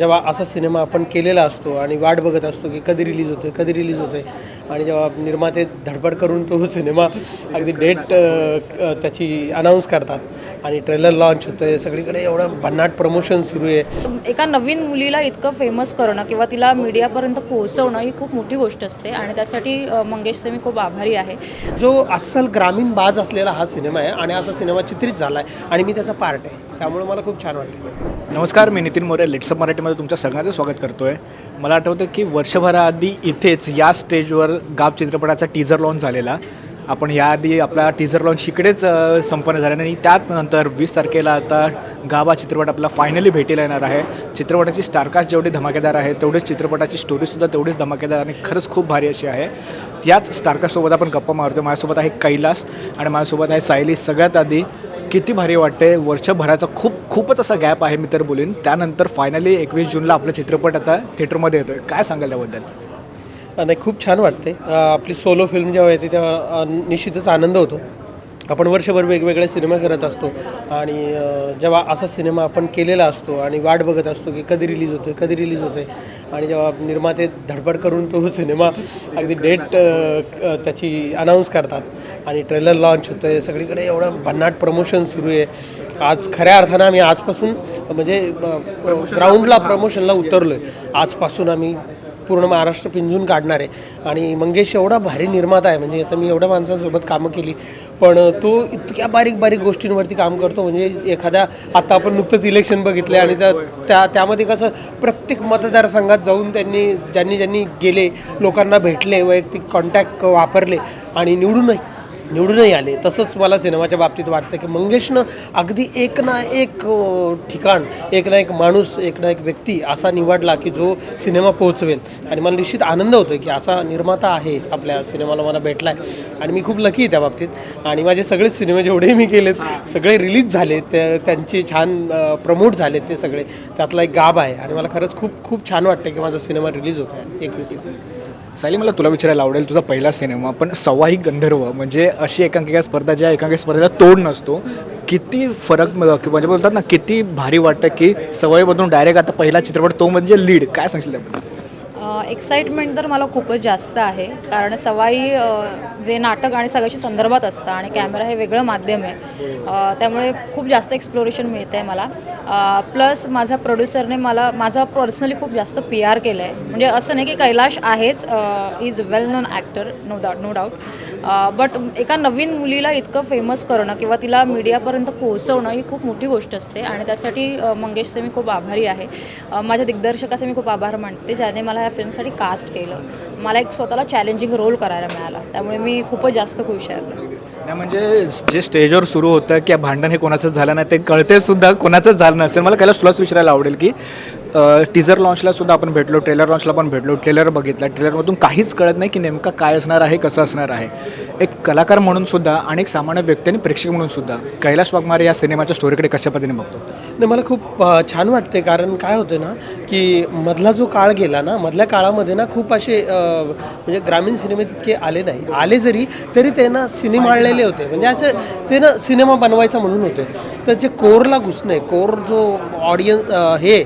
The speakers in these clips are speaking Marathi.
जेव्हा असा सिनेमा आपण केलेला असतो आणि वाट बघत असतो की कधी रिलीज होतोय कधी रिलीज होतोय आणि जेव्हा निर्माते धडपड करून तो सिनेमा अगदी डेट त्याची अनाऊन्स करतात आणि ट्रेलर लॉन्च होतं आहे सगळीकडे एवढं भन्नाट प्रमोशन सुरू आहे. एका नवीन मुलीला इतकं फेमस करणं किंवा तिला मीडियापर्यंत पोहोचवणं ही खूप मोठी गोष्ट असते आणि त्यासाठी मंगेशचे मी खूप आभारी आहे. जो अस्सल ग्रामीण बाज असलेला हा सिनेमा आहे आणि असा सिनेमा चित्रित झाला आहे आणि मी त्याचा पार्ट आहे. त्यामुळे मला खूप छान वाटतं नमस्कार मी नितीन मोरे लेट्सअप मराठीमध्ये तुमच्या सगळ्यांचं स्वागत करतो आहे मला आठवतं की वर्षभराआधी इथेच या स्टेजवर गाब चित्रपटाचा टीझर लॉन्च झालेला. आपण याआधी आपला टीझर लॉन्च इकडेच संपन्न झाला आणि त्यानंतर वीस तारखेला आता गाबा चित्रपट आपला फायनली भेटीला येणार आहे. चित्रपटाची स्टारकास्ट जेवढी धमाकेदार आहे तेवढीच चित्रपटाची स्टोरीसुद्धा तेवढीच धमाकेदार आणि खरंच खूप भारी अशी आहे. त्याच स्टारकास्टसोबत आपण गप्पा मारतो माझ्यासोबत आहे कैलास आणि माझ्यासोबत आहे सायली. सगळ्यात आधी किती भारी वाटते वर्षभराचा खूप खूपच असा गॅप आहे मी तर बोलेन. त्यानंतर फायनली एकवीस जूनला आपला चित्रपट आता थिएटरमध्ये येतो आहे काय सांगाल त्याबद्दल? नाही खूप छान वाटते आपली सोलो फिल्म जेव्हा येते तेव्हा निश्चितच आनंद होतो. आपण वर्षभर वेगवेगळे सिनेमा करत असतो आणि जेव्हा असा सिनेमा आपण केलेला असतो आणि वाट बघत असतो की कधी रिलीज होतोय कधी रिलीज होतोय आणि जेव्हा निर्माते धडपड करून तो सिनेमा अगदी डेट त्याची अनाऊन्स करतात आणि ट्रेलर लॉन्च होतं आहे सगळीकडे एवढं भन्नाट प्रमोशन सुरू आहे. आज खऱ्या अर्थानं आम्ही आजपासून म्हणजे ग्राउंडला प्रमोशनला उतरलो आहे आजपासून आम्ही पूर्ण महाराष्ट्र पिंजून काढणार आहे. आणि मंगेश एवढा भारी निर्माता आहे. म्हणजे आता मी एवढ्या माणसांसोबत कामं केली. पण तो इतक्या बारीक बारीक गोष्टींवरती काम करतो. म्हणजे एखाद्या आता आपण नुकतंच इलेक्शन बघितलं आणि त्या त्या त्यामध्ये कसं प्रत्येक मतदारसंघात जाऊन त्यांनी ज्यांनी ज्यांनी गेले लोकांना भेटले वैयक्तिक कॉन्टॅक्ट वापरले आणि निवडूनही निवडूनही आले. तसंच मला सिनेमाच्या बाबतीत वाटतं की मंगेशनं अगदी एक ना एक ठिकाण एक ना एक माणूस एक ना एक व्यक्ती असा निवडला की जो सिनेमा पोहोचवेल. आणि मला निश्चित आनंद होतो की असा निर्माता आहे आपल्या सिनेमाला मला भेटला आहे आणि मी खूप लकी आहे त्या बाबतीत. आणि माझे सगळेच सिनेमे जेवढेही मी केलेत सगळे रिलीज झाले ते त्यांचे छान प्रमोट झालेत ते सगळे. त्यातला एक गाभ आहे. आणि मला खरंच खूप खूप छान वाटतं की माझा सिनेमा रिलीज होत आहे एकवीस सायली मला तुला विचारायला आवडेल तुझा पहिला सिनेमा पण सवाई गंधर्व म्हणजे अशी एकांकिका स्पर्धा ज्या एकांकिका स्पर्धेला तोड नसतो किती फरक म्हणजे, म्हणजे बोलतात ना किती भारी वाटतं की सवयीमधून डायरेक्ट आता पहिला चित्रपट तो म्हणजे लीड. काय सांगशील त्याबद्दल? एक्साइटमेंट तर मला खूपच जास्त आहे. कारण सवाई जे नाटक आणि सगळ्याशी संदर्भात असतं आणि कॅमेरा हे वेगळं माध्यम आहे. त्यामुळे खूप जास्त एक्सप्लोरेशन मिळतं आहे मला प्लस माझ्या प्रोड्युसरने मला माझा पर्सनली खूप जास्त पी आर केलं आहे म्हणजे असं नाही की कैलाश आहेच is well known actor no doubt no doubt but एका नवीन मुलीला इतकं फेमस करणं किंवा तिला मीडियापर्यंत पोहोचवणं ही खूप मोठी गोष्ट असते. आणि त्यासाठी मंगेशचे मी खूप आभारी आहे. माझ्या दिग्दर्शकाचे मी खूप आभार मानते ज्याने मला या फिल्मसाठी कास्ट केलं. मला एक स्वतःला चॅलेंजिंग रोल करायला मिळाला. त्यामुळे मी खूपच जास्त खुश आहे. नाही म्हणजे जे स्टेजवर सुरू होतं की भांडण हे कोणाचंच झालं नाही ते कळते सुद्धा कोणाचंच झालं नसेल. मला त्याला तुलाच विचारायला आवडेल की टीजर लॉन्चला सुद्धा आपण भेटलो ट्रेलर लॉन्चला पण भेटलो ट्रेलर बघितला. ट्रेलरमधून काहीच कळत नाही की नेमका काय असणार आहे कसं असणार आहे. एक कलाकार म्हणून सुद्धा आणि एक सामान्य व्यक्ती आणि प्रेक्षक म्हणून सुद्धा कैलास वाघमारे या सिनेमाच्या स्टोरीकडे कशा पद्धतीने बघतो? नाही मला खूप छान वाटते कारण काय होतं ना की मधला जो काळ गेला ना मधल्या काळामध्ये ना खूप असे म्हणजे ग्रामीण सिनेमे तितके आले नाही. आले जरी तरी ते ना सिनेमा आणलेले होते. म्हणजे असं ते ना सिनेमा बनवायचा म्हणून होते. तर जे कोरला घुसणे कोर जो ऑडियन्स हे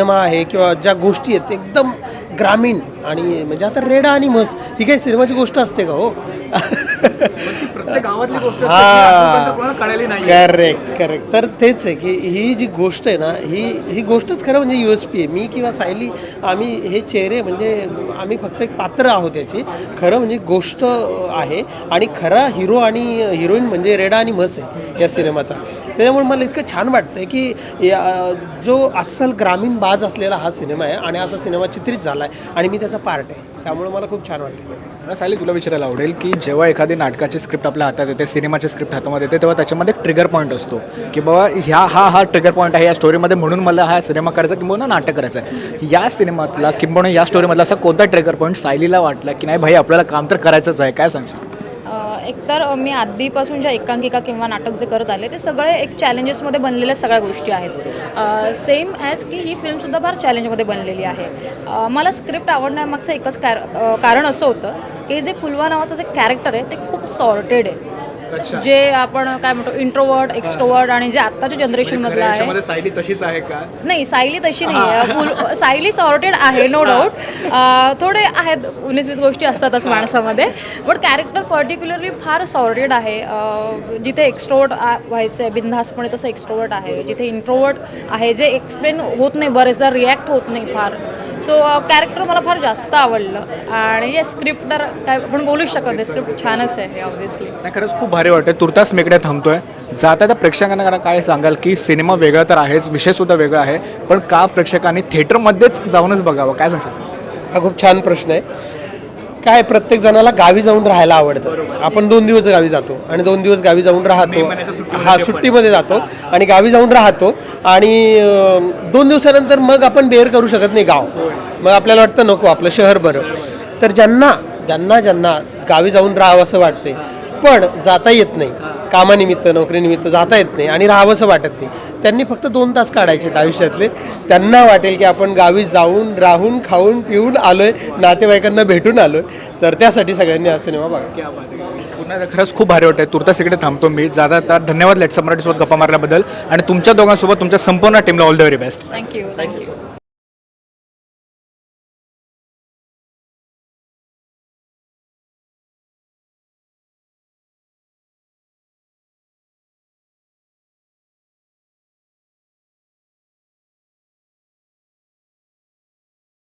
सिनेमा आहे किंवा ज्या गोष्टी आहेत एकदम ग्रामीण आणि म्हणजे आता रेडा आणि म्हस ही काही सिनेमाची गोष्ट असते का हो? गावातली गोष्ट करेक्ट करेक्ट तर तेच आहे की ही जी गोष्ट आहे ना ही ही गोष्टच खरं म्हणजे यू एस पी आहे. मी किंवा सायली आम्ही हे चेहरे म्हणजे आम्ही फक्त एक पात्र आहोत याची. खरं म्हणजे गोष्ट आहे. आणि खरा हिरो आणि हिरोईन म्हणजे रेडा आणि मस आहे या सिनेमाचा. त्याच्यामुळे मला इतकं छान वाटतं की या जो अस्सल ग्रामीण बाज असलेला हा सिनेमा आहे आणि असा सिनेमा चित्रित झाला आहे आणि मी त्याचा पार्ट आहे. त्यामुळे मला खूप छान वाटतं मला सायली तुला विचारायला आवडेल की जेव्हा एखादी नाटकाची स्क्रिप्ट आपल्या हातात येते सिनेमाची स्क्रिप्ट हातामध्ये येते तेव्हा त्याच्यामध्ये ट्रिगर पॉईंट असतो. की बाबा ह्या हा हा ट्रिगर पॉईंट आहे या स्टोरीमध्ये म्हणून मला हा सिनेमा करायचा किंवा नाटक करायचं आहे. या सिनेमातला किंबहुना या स्टोरीमधला असा कोणता ट्रिगर पॉईंट सायलीला वाटला की नाही भाई आपल्याला काम तर करायचंच आहे. काय सांगशील? एकतर मी आधीपासून ज्या एकांकिका किंवा नाटक जे करत आले ते सगळे एक चॅलेंजेसमध्ये बनलेल्या सगळ्या गोष्टी आहेत. सेम ॲज की ही फिल्मसुद्धा फार चॅलेंजमध्ये बनलेली आहे. मला स्क्रिप्ट आवडण्यामागचं एकच कार कारण असं होतं की जे फुलवा नावाचं जे कॅरेक्टर आहे ते खूप सॉर्टेड आहे. जे आपण काय म्हणतो इंट्रोवर्ड एक्स्ट्रोवर्ड आणि जे आत्ताच्या जनरेशन मधलं आहे सायली तशीच आहे का? नाही सायली तशी नाही सायली सॉर्टेड आहे नो डाऊट थोडे आहेत उन्नीस वीस गोष्टी असतातच माणसामध्ये. बट कॅरेक्टर पर्टिक्युलरली फार सॉर्टेड आहे. जिथे एक्स्ट्रोवर्ट व्हायचं आहे बिनधास्तपणे तसं एक्स्ट्रोवर्ट आहे. जिथे इंट्रोवर्ट आहे जे एक्सप्लेन होत नाही बरेचदा रिॲक्ट होत नाही फार. सो कॅरेक्टर मला फार जास्त आवडलं. आणि स्क्रिप्ट तर काय आपण बोलूच शकत नाही. स्क्रिप्ट छानच आहे ऑब्व्हियसली नाही खरंच खूप भारी वाटतं तुर्तास मेकडे थांबतोय. जाता त्या प्रेक्षकांना काय सांगाल की सिनेमा वेगळा तर आहेच विषयसुद्धा वेगळा आहे पण का प्रेक्षकांनी थिएटरमध्येच जाऊनच बघावं? काय सांगशाल? हा खूप छान प्रश्न आहे. काय प्रत्येक जणाला गावी जाऊन राहायला आवडतं. आपण दोन दिवस गावी जातो आणि दोन दिवस गावी जाऊन राहतो. हा. सुट्टीमध्ये जातो आणि गावी जाऊन राहतो आणि दोन दिवसानंतर मग आपण बेअर करू शकत नाही गाव. मग आपल्याला वाटतं नको आपलं शहर बरं. तर ज्यांना ज्यांना ज्यांना गावी जाऊन राहावं असं वाटते पण जाता येत नाही. कामानिमित्त नोकरीनिमित्त जाता येत नाही आणि राहावंसं वाटत नाही. त्यांनी फक्त दोन तास काढायचे आहेत आयुष्यातले. त्यांना वाटेल की आपण गावी जाऊन राहून खाऊन पिऊन आलोय नातेवाईकांना भेटून आलोय. तर त्यासाठी सगळ्यांनी हा सिनेमा बघा. पुन्हा खरंच खूप भारी वाटतंय. तुर्तास इकडे थांबतो मी. जाता तर धन्यवाद लेट्स मराठीसोबत गप्पा मारल्याबद्दल. आणि तुमच्या दोघांसोबत तुमच्या संपूर्ण टीमला all the very best thank you thank you